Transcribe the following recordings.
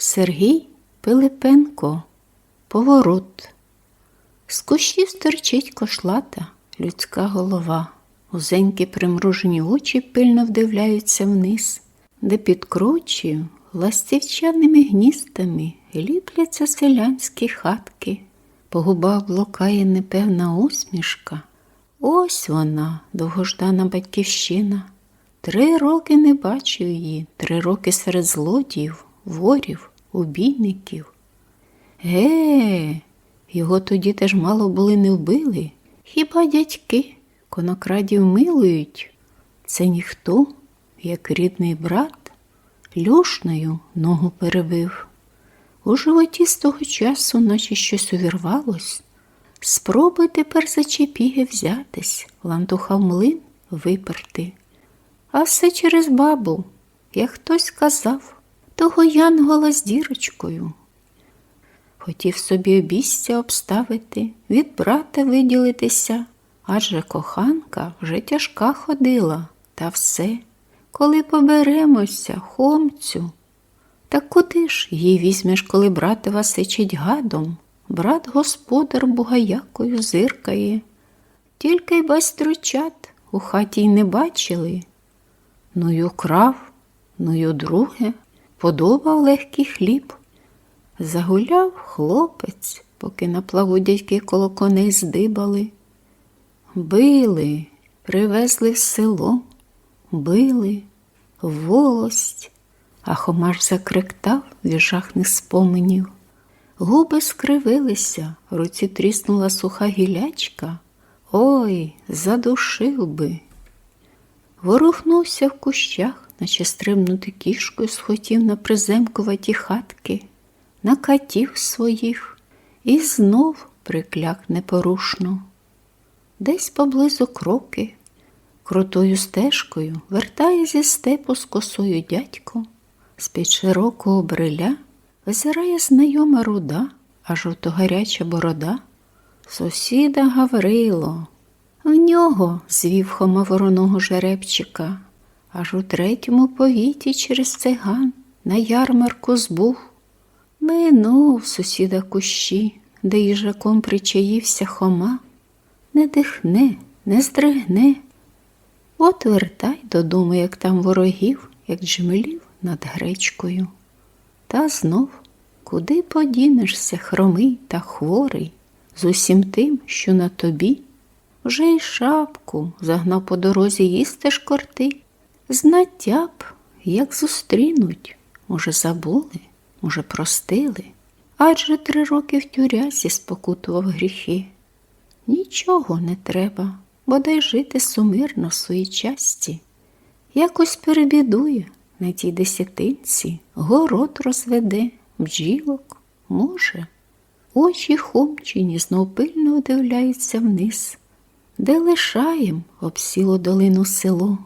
Сергій Пилипенко. Поворот. З кущів стерчить кошлата людська голова. Узенькі примружені очі пильно вдивляються вниз, де під кручею ластівчаними гністами ліпляться селянські хатки. По губах блокає непевна усмішка. Ось вона, довгождана батьківщина. Три роки не бачив її, три роки серед злодіїв, ворів, убійників. Ге, його тоді теж мало були не вбили. Хіба дядьки конокрадів милують? Це ніхто, як рідний брат, люшною ногу перебив. У животі з того часу, наче щось увірвалось. Спробуй тепер за чепіги взятись, лантуха в млин виперти. А все через бабу, як хтось казав, того янгола з дірочкою. Хотів собі обіця обставити, від брата виділитися, адже коханка вже тяжка ходила, та все, коли поберемося, хомцю. Та куди ж її візьмеш, коли брат сичить гадом? Брат господар бугаякою зиркає, тільки й байстручат у хаті й не бачили. Ну й украв, ну й друге, подобав легкий хліб. Загуляв хлопець, поки на плаву дядьки коло коней здибали. Били, привезли в село, били, волость, а Хомаш закриктав від жахних споменів. Губи скривилися, руці тріснула суха гілячка. Ой, задушив би. Ворухнувся в кущах, наче стрибнути кішкою, схотів на приземкуваті хатки, на катів своїх і знов прикляк непорушно. Десь поблизу кроки, крутою стежкою вертає зі степу з косою дядько, з-під широкого бриля визирає знайома руда, а жовтогаряча борода. Сусіда Гаврило. В нього звів хома вороного жеребчика, аж у третьому повіті через циган на ярмарку збух. Минув сусіда кущі, де їжаком причаївся хома, не дихне, не здригне. От вертай додому, як там ворогів, як джмелів над гречкою. Та знов, куди подінешся, хромий та хворий, з усім тим, що на тобі, вже й шапку загнав по дорозі їсти шкорти, знаття б, як зустрінуть, може, забули, може, простили, адже три роки в тюрязі спокутував гріхи. Нічого не треба, бодай жити сумирно в своїй часті. Якось перебідує на тій десятинці, город розведе, бджілок, може. Очі хомчині знов пильно одивляються вниз, де лишаєм обсіло долину село.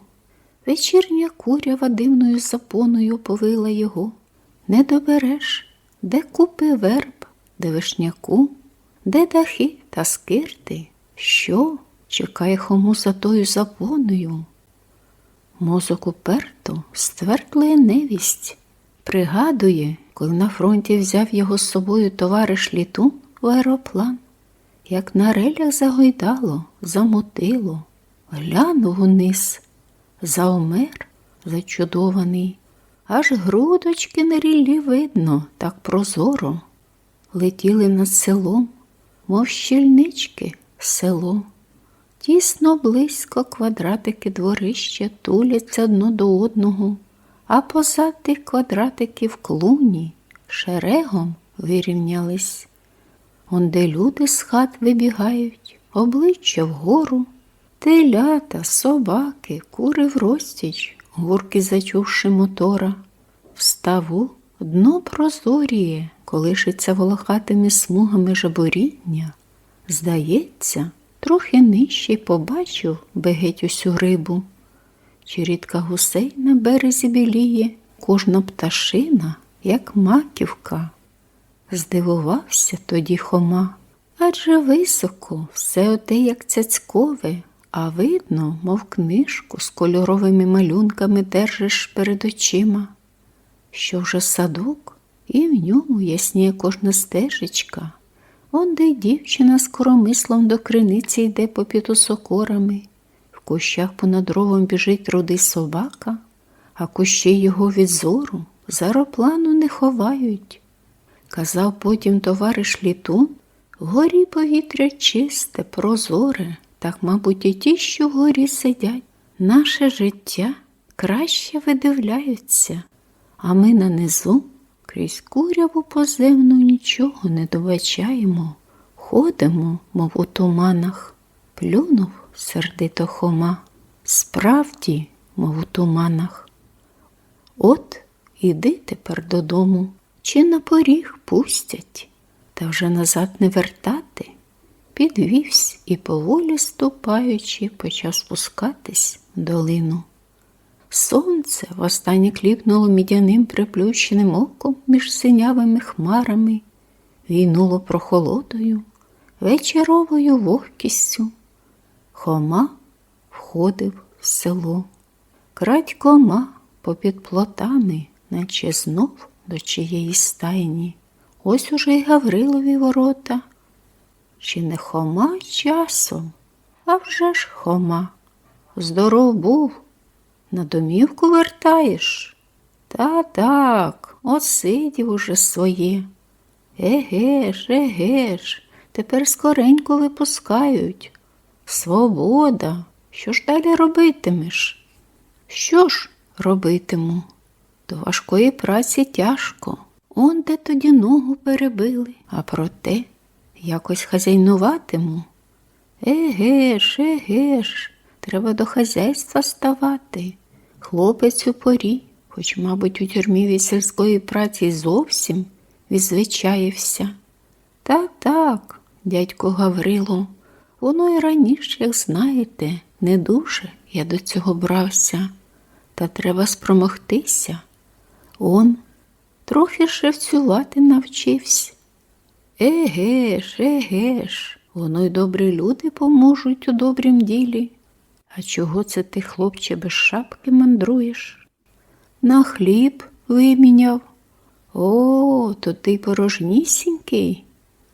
Вечірня курява дивною запоною повила його. Не добереш, де купи верб, де вишняку, де дахи та скирти, що? Чекає хому за тою запоною. Мозок уперто ствердлує невість, пригадує, коли на фронті взяв його з собою товариш літун в аероплан, як на релях загойдало, замотило, глянув униз, заумер зачудований, аж грудочки на ріллі видно так прозоро, летіли над селом, мов щільнички село. Тісно близько квадратики дворища туляться одно до одного, а позад тих квадратиків клуні шерегом вирівнялись. Онде люди з хат вибігають, обличчя вгору, телята, собаки, кури в розтіч, гурки зачувши мотора. Вставу дно прозоріє, колишиться волохатими смугами жаборіння. Здається, трохи нижче побачив би геть усю рибу. Черідка гусей на березі біліє, кожна пташина, як маківка. Здивувався тоді Хома, адже високо все оте, як цяцькове, а видно, мов книжку з кольоровими малюнками держиш перед очима, що вже садок і в ньому ясніє кожна стежечка. Он де дівчина з коромислом до криниці йде попід осокорами. В кущах понад ровом біжить рудий собака, а кущі його від зору з аероплану не ховають. Казав потім товариш літун, вгорі повітря чисте, прозоре, так, мабуть, і ті, що вгорі сидять, наше життя краще видивляються, а ми на низу крізь куряву поземну нічого не добачаємо, ходимо, мов у туманах, плюнув сердито хома, справді, мов у туманах. От іди тепер додому, чи на поріг пустять, та вже назад не вертати. Підвівсь і поволі ступаючи, почав спускатись в долину. Сонце востаннє кліпнуло мідяним приплющеним оком між синявими хмарами, війнуло прохолодою, вечоровою вогкістю. Хома входив в село. Крадькома попід плотами, наче знов до чиєї стайні. Ось уже й Гаврилові ворота. Чи не хома часом? А вже ж хома. Здоров був. На домівку вертаєш? Та так, от сидів уже своє. Еге ж, еге тепер скоренько випускають. Свобода. Що ж далі робитимеш? Що ж робитиму? До важкої праці тяжко. Он де тоді ногу перебили, а проте якось хазяйнуватиму. Еге ж, еге ж, треба до хазяйства ставати. Хлопець у порі, хоч, мабуть, у тюрмі від сільської праці зовсім відзвичаєвся. Так, так, дядько Гаврило, воно і раніше, як знаєте, не дуже я до цього брався, та треба спромогтися. Он трохи шевцювати навчився. Еге ж, еге ж, воно й добрі люди поможуть у добрім ділі. А чого це ти, хлопче, без шапки мандруєш? На хліб виміняв. О, то ти порожнісінький.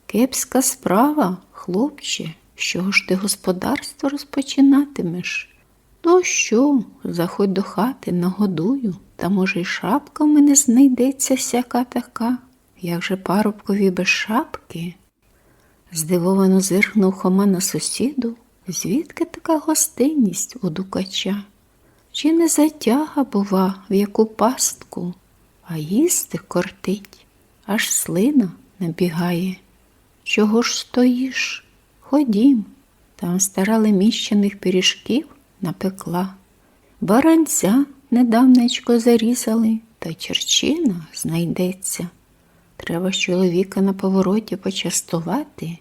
Кепська справа, хлопче, чого ж ти господарство розпочинатимеш? То що, заходь до хати, нагодую, та, може, й шапка в мене знайдеться сяка така, як же парубкові без шапки? Здивовано зиркнув Хома на сусіду, звідки така гостинність у дукача? Чи не затяга, бува, в яку пастку, а їсти кортить, аж слина набігає. Чого ж стоїш? Ходім, там стара леміщених пиріжків напекла. Баранця недавнечко зарізали, та черчина знайдеться. Треба ж чоловіка на повороті почастувати.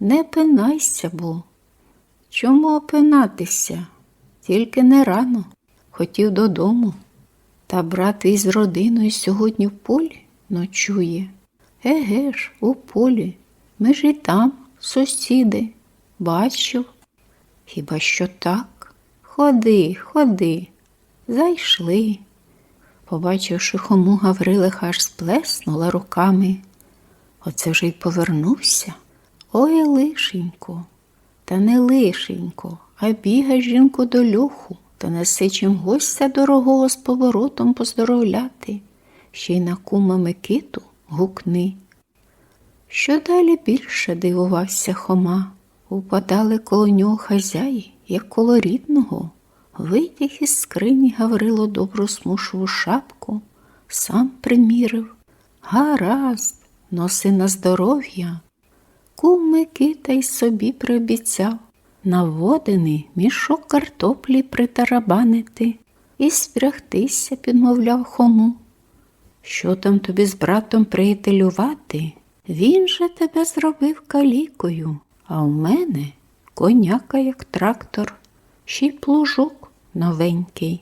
Не пинайся, бо. Чому опинатися? Тільки не рано. Хотів додому. Та брат із родиною сьогодні в полі ночує. Еге ж, у полі. Ми ж і там, сусіди. Бачив. Хіба що так? Ходи, ходи. Зайшли. Побачивши хому Гаврилиха, аж сплеснула руками. Оце вже й повернувся. Ой, лишенько, та не лишенько, а бігай жінку до льоху та неси чим гостя дорогого з поворотом поздоровляти, ще й на кума Микиту гукни. Що далі більше дивувався Хома, упадали коло нього хазяї, як коло рідного. Витяг із скрині Гаврило добру смушову шапку, сам примірив. Гаразд, носи на здоров'я. Кум Микита й собі приобіцяв наводений мішок картоплі притарабанити і спрягтися, підмовляв хому. Що там тобі з братом приятелювати? Він же тебе зробив калікою, а в мене коняка, як трактор, ще й плужок новенький.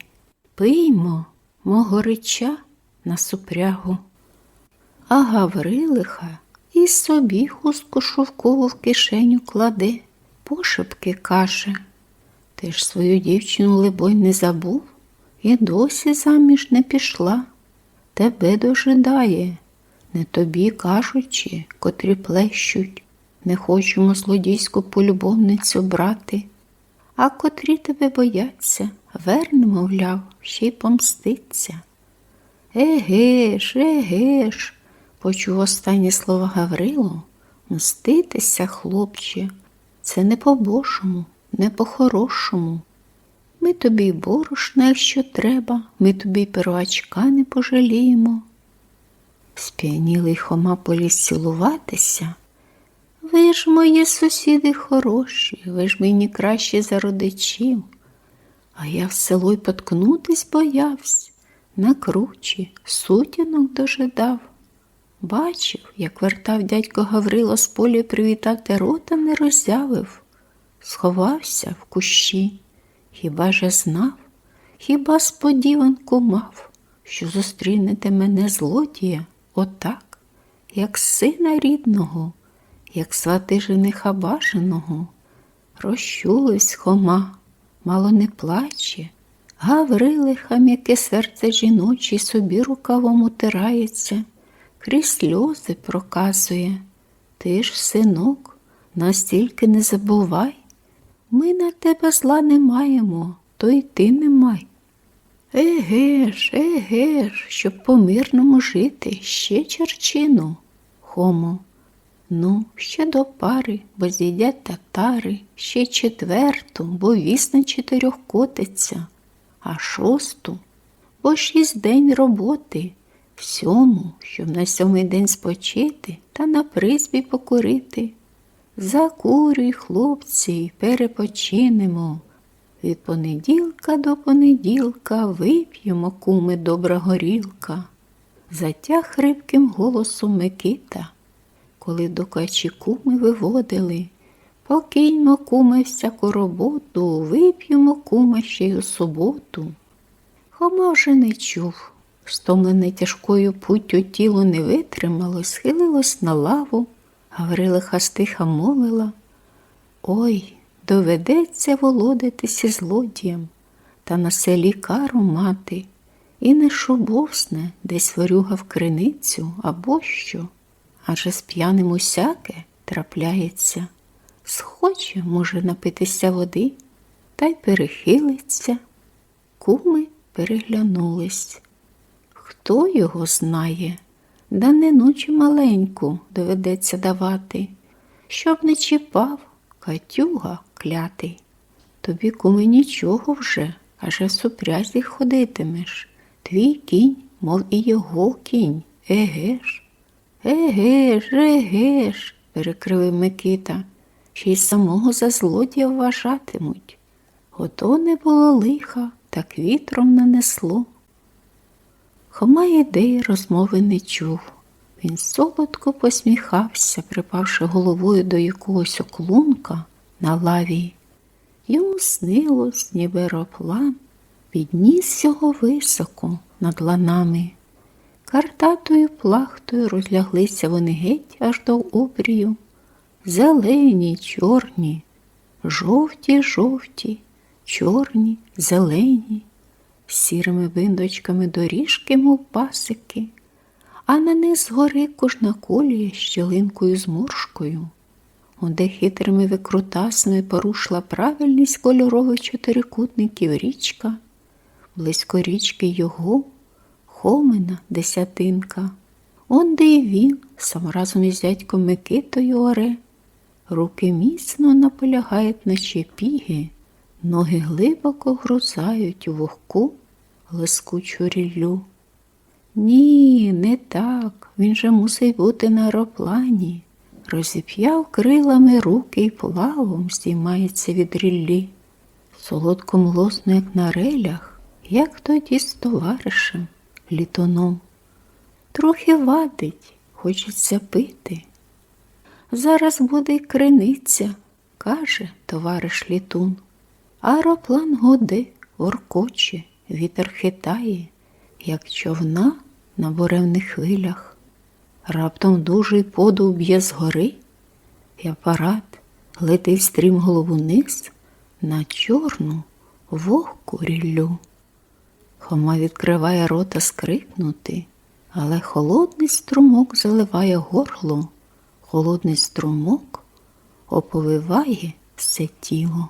Пиймо, мого реча на супрягу. А Гаврилиха і собі хустку шовкову в кишеню кладе, пошепки каже. Ти ж свою дівчину, либонь, не забув і досі заміж не пішла. Тебе дожидає. Не тобі кажучи, котрі плещуть, не хочемо злодійську полюбовницю брати, а котрі тебе бояться, верне, мовляв, ще й помститься. Еге ж, еге почув останні слова Гаврило. Мститися, хлопче, це не по-божому, не по-хорошому. Ми тобі борошна, якщо треба, ми тобі первачка не пожаліємо. Сп'янілий Хома поліз цілуватися. Ви ж мої сусіди хороші, ви ж мені кращі за родичів. А я в село й поткнутись боявся, на кручі сутінок дожидав. Бачив, як вертав дядько Гаврило з поля привітати рота не роззявив, сховався в кущі. Хіба же знав, хіба сподіванку мав, що зустрінете мене злодія отак, як сина рідного, як свати жениха бажаного. Розчулись Хома, мало не плаче, Гаврилиха, м'яке серце жіночі собі рукавом утирається, крізь сльози проказує. Ти ж, синок, настільки не забувай, ми на тебе зла не маємо, то й ти не май. Еге ж, еге ж, щоб по мирному жити, ще черчину. Хомо, ну, ще до пари, бо з'їдять татари, ще четверту, бо вісь на чотирьох котиться, а шосту, бо шість день роботи, сьому, щоб на сьомий день спочити та на призбі покурити. Закурюй, хлопці, перепочинемо. Від понеділка до понеділка вип'ємо, куми, добра горілка. Затяг хрипким голосом Микита, коли до качі куми виводили. Покиньмо, куме, всяку роботу, вип'ємо, куме, ще й у суботу. Хома вже не чув, стомлене тяжкою путтю тіло не витримало, схилилось на лаву. Гаврилиха стиха мовила Ой, доведеться володитися злодієм та на селі кару мати, і не шубовсне десь ворюга в криницю або що, адже з п'яним усяке трапляється. Схоче, може, напитися води, та й перехилиться. Куми переглянулись. Хто його знає? Да не ночі маленьку доведеться давати, щоб не чіпав, катюга клятий. Тобі, куми, нічого вже, аже в супрязі ходитимеш. Твій кінь, мов і його кінь, еге ж. Еге ж, еге ж, Микита, ще й самого за злодія вважатимуть. Ото не було лиха, так вітром нанесло. Хома ідеї розмови не чув. Він солодко посміхався, припавши головою до якогось оклунка на лаві. Йому снилось, ніби аероплан, підніс його високо над ланами. Картатою плахтою розляглися вони геть аж до обрію. Зелені, чорні, жовті, жовті, чорні, зелені. Сірими биндочками доріжки, мов пасики, а на них згори кожна колія щелинкою з муршкою, Онде хитрими викрутасами порушила правильність кольорових чотирикутників річка, близько річки його, Хомина десятинка. Онде і він, сам разом із дядьком Микитою оре, руки міцно наполягають на чепіги, ноги глибоко грузають у вогку лискучу ріллю. Ні, не так. Він же мусить бути на аероплані. Розіп'яв крилами руки і плавом здіймається від ріллі. Солодко млосно, як на релях, як тоді з товаришем, літоном. Трохи вадить, хочеться пити. Зараз буде й криниця, каже товариш літун. Аероплан годи, воркоче, вітер хитає, як човна на буремних хвилях. Раптом дужий подув б'є згори, і апарат летить стрім голову низ на чорну вогку ріллю. Хома відкриває рота скрикнути, Але холодний струмок заливає горло, холодний струмок оповиває все тіло.